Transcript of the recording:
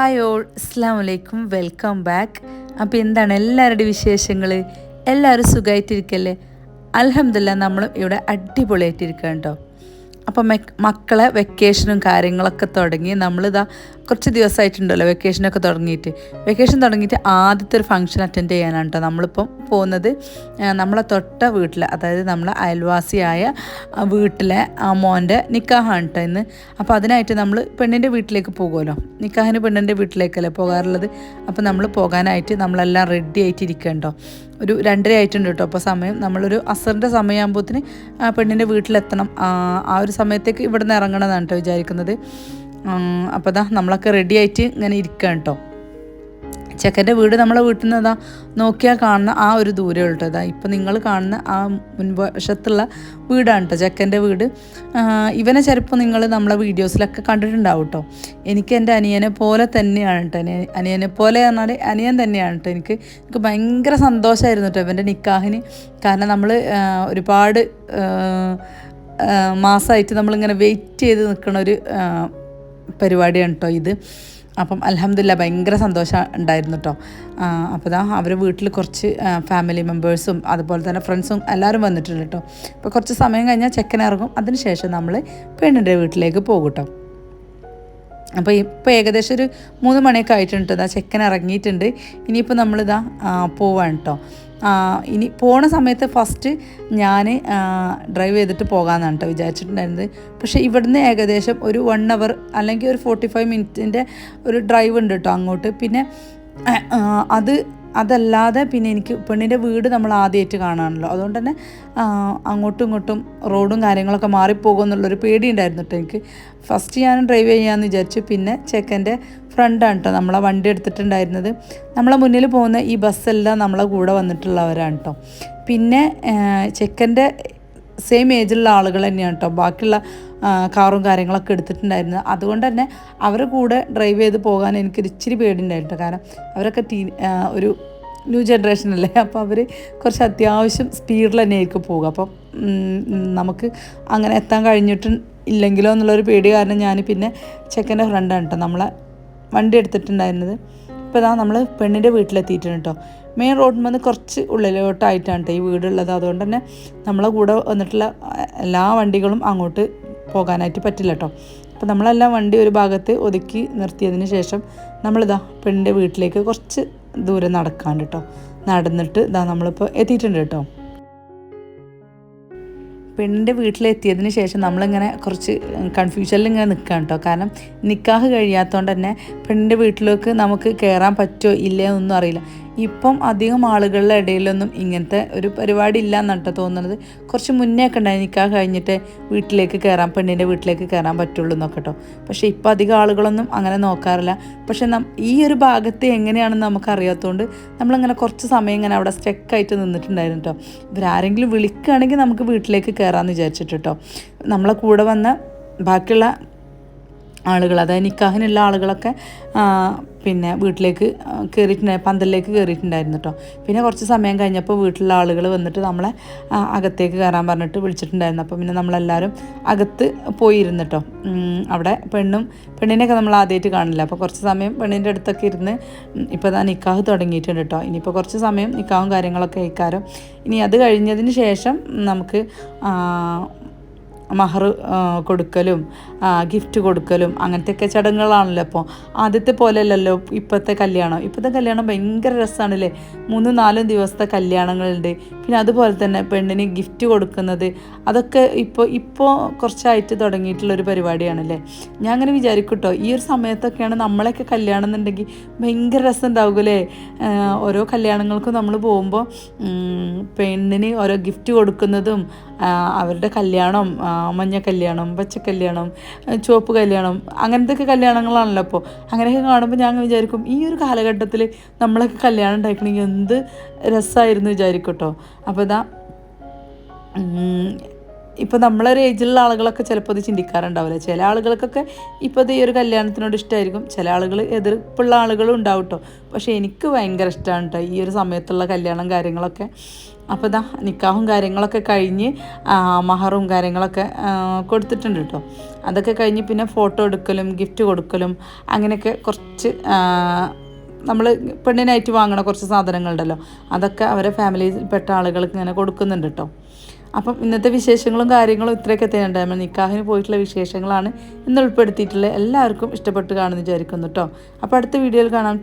Hi all അസ്സാം വലൈക്കും welcome back അപ്പോൾ എന്താണ് എല്ലാവരുടെയും വിശേഷങ്ങൾ എല്ലാവരും സുഖമായിട്ടിരിക്കല്ലേ അലഹമില്ല നമ്മൾ ഇവിടെ അടിപൊളിയായിട്ടിരിക്കുക കേട്ടോ അപ്പോൾ മക്കളെ വെക്കേഷനും കാര്യങ്ങളൊക്കെ തുടങ്ങി. നമ്മളിതാ കുറച്ച് ദിവസമായിട്ടുണ്ടല്ലോ വെക്കേഷനൊക്കെ തുടങ്ങിയിട്ട്. വെക്കേഷൻ തുടങ്ങിയിട്ട് ആദ്യത്തെ ഒരു ഫംഗ്ഷൻ അറ്റൻഡ് ചെയ്യാനാണ് കേട്ടോ നമ്മളിപ്പം പോകുന്നത്. നമ്മളെ തൊട്ട വീട്ടിൽ അതായത് നമ്മളെ അയൽവാസിയായ വീട്ടിലെ മോന്റെ നിക്കാഹാണ് കേട്ടോ ഇന്ന്. അപ്പോൾ അതിനായിട്ട് നമ്മൾ പെണ്ണിന്റെ വീട്ടിലേക്ക് പോകുമല്ലോ. നിക്കാഹിന് പെണ്ണിന്റെ വീട്ടിലേക്കല്ലേ പോകാറുള്ളത്? അപ്പോൾ നമ്മൾ പോകാനായിട്ട് നമ്മളെല്ലാം റെഡി ആയിട്ടിരിക്കണ്ടോ ഒരു രണ്ടര ആയിട്ടുണ്ട് കേട്ടോ അപ്പോൾ സമയം നമ്മളൊരു അസറിന്റെ സമയമാകുമ്പോഴത്തേന് പെണ്ണിന്റെ വീട്ടിലെത്തണം. ആ ഒരു സമയത്തേക്ക് ഇവിടെ നിന്ന് ഇറങ്ങണമെന്നാണ് കേട്ടോ വിചാരിക്കുന്നത്. അപ്പോൾ ദാ നമ്മളൊക്കെ റെഡി ആയിട്ട് ഇങ്ങനെ ഇരിക്കുകയാണ് കേട്ടോ ചെക്കന്റെ വീട് നമ്മളെ വീട്ടിൽ നിന്ന് ഇതാ നോക്കിയാൽ കാണുന്ന ആ ഒരു ദൂരം കേട്ടോ ഇതാ ഇപ്പം നിങ്ങൾ കാണുന്ന ആ മുൻവശത്തുള്ള വീടാണ് കേട്ടോ ചെക്കന്റെ വീട്. ഇവനെ ചിലപ്പോൾ നിങ്ങൾ നമ്മളെ വീഡിയോസിലൊക്കെ കണ്ടിട്ടുണ്ടാവും കേട്ടോ എനിക്ക് എന്റെ അനിയനെ പോലെ തന്നെയാണ് കേട്ടോ അനിയ അനിയനെ പോലെ പറഞ്ഞാൽ അനിയൻ തന്നെയാണ് കേട്ടോ എനിക്ക്. എനിക്ക് ഭയങ്കര സന്തോഷമായിരുന്നു കേട്ടോ ഇവന്റെ നിക്കാഹിന്. കാരണം നമ്മൾ ഒരുപാട് മാസമായിട്ട് നമ്മളിങ്ങനെ വെയിറ്റ് ചെയ്ത് നിൽക്കണ ഒരു പരിപാടിയാണ് കേട്ടോ ഇത്. അപ്പം അലഹമില്ല ഭയങ്കര സന്തോഷം ഉണ്ടായിരുന്നു കേട്ടോ അപ്പോൾ ഇതാ അവർ വീട്ടിൽ കുറച്ച് ഫാമിലി മെമ്പേഴ്സും അതുപോലെ തന്നെ ഫ്രണ്ട്സും എല്ലാവരും വന്നിട്ടുണ്ട് കേട്ടോ അപ്പോൾ കുറച്ച് സമയം കഴിഞ്ഞാൽ ചെക്കൻ ഇറങ്ങും. അതിന് ശേഷം നമ്മൾ പെണ്ണിന്റെ വീട്ടിലേക്ക് പോകും കേട്ടോ അപ്പോൾ ഇപ്പോൾ ഏകദേശം ഒരു മൂന്ന് മണിയൊക്കെ ആയിട്ടുണ്ട്. ഇതാ ചെക്കൻ ഇറങ്ങിയിട്ടുണ്ട്. ഇനിയിപ്പോൾ നമ്മളിതാ പോവാണ് കേട്ടോ ഇനി പോണ സമയത്ത് ഫസ്റ്റ് ഞാൻ ഡ്രൈവ് ചെയ്തിട്ട് പോകാമെന്നാണ് കേട്ടോ വിചാരിച്ചിട്ടുണ്ടായിരുന്നത്. പക്ഷേ ഇവിടുന്ന് ഏകദേശം ഒരു വൺ അവർ അല്ലെങ്കിൽ ഒരു ഫോർട്ടി ഫൈവ് മിനിറ്റിന്റെ ഒരു ഡ്രൈവ് ഉണ്ട് കേട്ടോ അങ്ങോട്ട്. പിന്നെ അത് അതല്ലാതെ പിന്നെ എനിക്ക് പെണ്ണിന്റെ വീട് നമ്മൾ ആദ്യമായിട്ട് കാണാണല്ലോ. അതുകൊണ്ട് തന്നെ അങ്ങോട്ടും ഇങ്ങോട്ടും റോഡും കാര്യങ്ങളൊക്കെ മാറിപ്പോകും എന്നുള്ളൊരു പേടി ഉണ്ടായിരുന്നു കേട്ടോ എനിക്ക്. ഫസ്റ്റ് ഞാൻ ഡ്രൈവ് ചെയ്യാമെന്ന് വിചാരിച്ചു പിന്നെ ചെക്കന്റെ ഫ്രണ്ടാണ് കേട്ടോ നമ്മളെ വണ്ടി എടുത്തിട്ടുണ്ടായിരുന്നത്. നമ്മളെ മുന്നിൽ പോകുന്ന ഈ ബസ്സെല്ലാം നമ്മളെ കൂടെ വന്നിട്ടുള്ളവരാണ് കേട്ടോ. പിന്നെ ചെക്കന്റെ സെയിം ഏജിലുള്ള ആളുകൾ തന്നെയാണ് കേട്ടോ ബാക്കിയുള്ള കാറും കാര്യങ്ങളൊക്കെ എടുത്തിട്ടുണ്ടായിരുന്നത്. അതുകൊണ്ട് തന്നെ അവരുടെ കൂടെ ഡ്രൈവ് ചെയ്ത് പോകാൻ എനിക്കൊരു ഇച്ചിരി പേടിയുണ്ടായിരുന്നു കേട്ടോ കാരണം അവരൊക്കെ ടീ ഒരു ന്യൂ ജനറേഷൻ അല്ലേ? അപ്പോൾ അവർ കുറച്ച് അത്യാവശ്യം സ്പീഡിൽ തന്നെ ആയിരിക്കും പോകുക അപ്പം നമുക്ക് അങ്ങനെ എത്താൻ കഴിഞ്ഞിട്ട് ഇല്ലെങ്കിലോ എന്നുള്ളൊരു പേടി കാരണം ഞാൻ പിന്നെ ചെക്കന്റെ ഫ്രണ്ടാണ് കേട്ടോ നമ്മളെ വണ്ടി എടുത്തിട്ടുണ്ടായിരുന്നത്. ഇപ്പോൾ ഇതാ നമ്മൾ പെണ്ണിന്റെ വീട്ടിലെത്തിയിട്ടുണ്ട് കേട്ടോ മെയിൻ റോഡിൽ നിന്ന് കുറച്ച് ഉള്ളിലോട്ടായിട്ടാണ് കേട്ടോ ഈ വീടുള്ളത്. അതുകൊണ്ട് തന്നെ നമ്മളെ കൂടെ വന്നിട്ടുള്ള എല്ലാ വണ്ടികളും അങ്ങോട്ട് പോകാനായിട്ട് പറ്റില്ല കേട്ടോ അപ്പോൾ നമ്മളെല്ലാം വണ്ടി ഒരു ഭാഗത്ത് ഒതുക്കി നിർത്തിയതിന് ശേഷം നമ്മളിതാ പെണ്ണിന്റെ വീട്ടിലേക്ക് കുറച്ച് ദൂരം നടക്കാണ്ട് കേട്ടോ നടന്നിട്ട് ഇതാ നമ്മളിപ്പോൾ എത്തിയിട്ടുണ്ട് കേട്ടോ പെണ്ണിന്റെ വീട്ടിലെത്തിയതിന് ശേഷം നമ്മളിങ്ങനെ കുറച്ച് കൺഫ്യൂഷനിൽ ഇങ്ങനെ നിൽക്കുകയാണ് കേട്ടോ കാരണം നിക്കാഹ് കഴിയാത്തതുകൊണ്ട് തന്നെ പെണ്ണിന്റെ വീട്ടിലേക്ക് നമുക്ക് കയറാൻ പറ്റുമോ ഇല്ലയോ ഒന്നും അറിയില്ല. ഇപ്പം അധികം ആളുകളുടെ ഇടയിലൊന്നും ഇങ്ങനത്തെ ഒരു പരിപാടി ഇല്ല എന്നിട്ട് തോന്നുന്നത് കുറച്ച് മുന്നേ ഒക്കെ ഉണ്ടായി നിൽക്കാൻ കഴിഞ്ഞിട്ട് വീട്ടിലേക്ക് കയറാൻ പെണ്ണിന്റെ വീട്ടിലേക്ക് കയറാൻ പറ്റുള്ളൂ എന്നൊക്കെ കേട്ടോ പക്ഷേ ഇപ്പോൾ അധികം ആളുകളൊന്നും അങ്ങനെ നോക്കാറില്ല. പക്ഷേ ഈ ഒരു ഭാഗത്ത് എങ്ങനെയാണെന്ന് നമുക്കറിയാത്തതുകൊണ്ട് നമ്മളിങ്ങനെ കുറച്ച് സമയം ഇങ്ങനെ അവിടെ സ്റ്റെക്കായിട്ട് നിന്നിട്ടുണ്ടായിരുന്നു കേട്ടോ ഇവരാരെങ്കിലും വിളിക്കുകയാണെങ്കിൽ നമുക്ക് വീട്ടിലേക്ക് കയറാമെന്ന് വിചാരിച്ചിട്ട് കേട്ടോ നമ്മളെ കൂടെ വന്ന ബാക്കിയുള്ള ആളുകൾ അതായത് നിക്കാഹിനുള്ള ആളുകളൊക്കെ പിന്നെ വീട്ടിലേക്ക് കയറിയിട്ടുണ്ടായി പന്തലിലേക്ക് കയറിയിട്ടുണ്ടായിരുന്നു കേട്ടോ പിന്നെ കുറച്ച് സമയം കഴിഞ്ഞപ്പോൾ വീട്ടിലുള്ള ആളുകൾ വന്നിട്ട് നമ്മളെ ആ, അകത്തേക്ക് കയറാൻ പറഞ്ഞിട്ട് വിളിച്ചിട്ടുണ്ടായിരുന്നു. അപ്പോൾ പിന്നെ നമ്മളെല്ലാവരും അകത്ത് പോയിരുന്നു കേട്ടോ അവിടെ പെണ്ണും പെണ്ണിനെയൊക്കെ നമ്മൾ ആദ്യമായിട്ട് കാണില്ല? അപ്പോൾ കുറച്ച് സമയം പെണ്ണിന്റെ അടുത്തൊക്കെ ഇരുന്ന് ഇപ്പോൾ ദാ നിക്കാഹ് തുടങ്ങിയിട്ടുണ്ട് കേട്ടോ ഇനിയിപ്പോൾ കുറച്ച് സമയം നിക്കാഹും കാര്യങ്ങളൊക്കെ കഴിക്കാരം ഇനി അത് കഴിഞ്ഞതിന് ശേഷം നമുക്ക് ആ, മഹർ കൊടുക്കലും ഗിഫ്റ്റ് കൊടുക്കലും അങ്ങനത്തെയൊക്കെ ചടങ്ങുകളാണല്ലോ അപ്പോൾ ആദ്യത്തെ പോലെയല്ലല്ലോ ഇപ്പോഴത്തെ കല്യാണം. ഇപ്പോഴത്തെ കല്യാണം ഭയങ്കര രസമാണല്ലേ മൂന്നും നാലും ദിവസത്തെ കല്യാണങ്ങളുണ്ട്. പിന്നെ അതുപോലെ തന്നെ പെണ്ണിന് ഗിഫ്റ്റ് കൊടുക്കുന്നത്. അതൊക്കെ ഇപ്പോൾ ഇപ്പോൾ കുറച്ചായിട്ട് തുടങ്ങിയിട്ടുള്ളൊരു പരിപാടിയാണല്ലേ? ഞാൻ അങ്ങനെ വിചാരിക്കും കേട്ടോ ഈ ഒരു സമയത്തൊക്കെയാണ് നമ്മളെയൊക്കെ കല്യാണം എന്നുണ്ടെങ്കിൽ ഭയങ്കര രസം ഉണ്ടാകുമല്ലേ ഓരോ കല്യാണങ്ങൾക്കും നമ്മൾ പോകുമ്പോൾ പെണ്ണിന് ഓരോ ഗിഫ്റ്റ് കൊടുക്കുന്നതും അവരുടെ കല്യാണം മഞ്ഞ കല്യാണം പച്ച കല്യാണം ആ, ചുവപ്പ് കല്യാണം അങ്ങനത്തെ കല്യാണങ്ങളാണല്ലോ അപ്പോൾ. അങ്ങനെയൊക്കെ കാണുമ്പോൾ ഞാൻ വിചാരിക്കും ഈ ഒരു കാലഘട്ടത്തിൽ നമ്മളൊക്കെ കല്യാണം ഉണ്ടാക്കണമെങ്കിൽ എന്ത് രസമായിരുന്നു വിചാരിക്കും കേട്ടോ അപ്പോൾ ഇതാ ഇപ്പോൾ നമ്മളൊരു ഏജിലുള്ള ആളുകളൊക്കെ ചിലപ്പോൾ ഇത് ചിന്തിക്കാറുണ്ടാവില്ല? ചില ആളുകൾക്കൊക്കെ ഇപ്പോൾ ഇത് ഈ ഒരു കല്യാണത്തിനോട് ഇഷ്ടമായിരിക്കും ചില ആളുകൾ എതിർപ്പുള്ള ആളുകളും ഉണ്ടാവും കേട്ടോ പക്ഷേ എനിക്ക് ഭയങ്കര ഇഷ്ടമാണ് കേട്ടോ ഈ ഒരു സമയത്തുള്ള കല്യാണം കാര്യങ്ങളൊക്കെ. അപ്പോൾ ഇതാ നിക്കാഹും കാര്യങ്ങളൊക്കെ കഴിഞ്ഞ് മഹറും കാര്യങ്ങളൊക്കെ കൊടുത്തിട്ടുണ്ട് കേട്ടോ അതൊക്കെ കഴിഞ്ഞ് പിന്നെ ഫോട്ടോ എടുക്കലും ഗിഫ്റ്റ് കൊടുക്കലും അങ്ങനെയൊക്കെ കുറച്ച് നമ്മൾ പെണ്ണിനായിട്ട് വാങ്ങണ കുറച്ച് സാധനങ്ങളുണ്ടല്ലോ. അതൊക്കെ അവരെ ഫാമിലിയിൽപ്പെട്ട ആളുകൾക്ക് ഇങ്ങനെ കൊടുക്കുന്നുണ്ട് കേട്ടോ അപ്പം ഇന്നത്തെ വിശേഷങ്ങളും കാര്യങ്ങളും ഇത്രയൊക്കെ തന്നെയുണ്ട്. നമ്മൾ നിക്കാഹിന് പോയിട്ടുള്ള വിശേഷങ്ങളാണ് ഇന്ന് ഉൾപ്പെടുത്തിയിട്ടുള്ള എല്ലാവർക്കും ഇഷ്ടപ്പെട്ട് കാണുമെന്ന് വിചാരിക്കുന്നു കേട്ടോ അപ്പോൾ അടുത്ത വീഡിയോയിൽ കാണാം.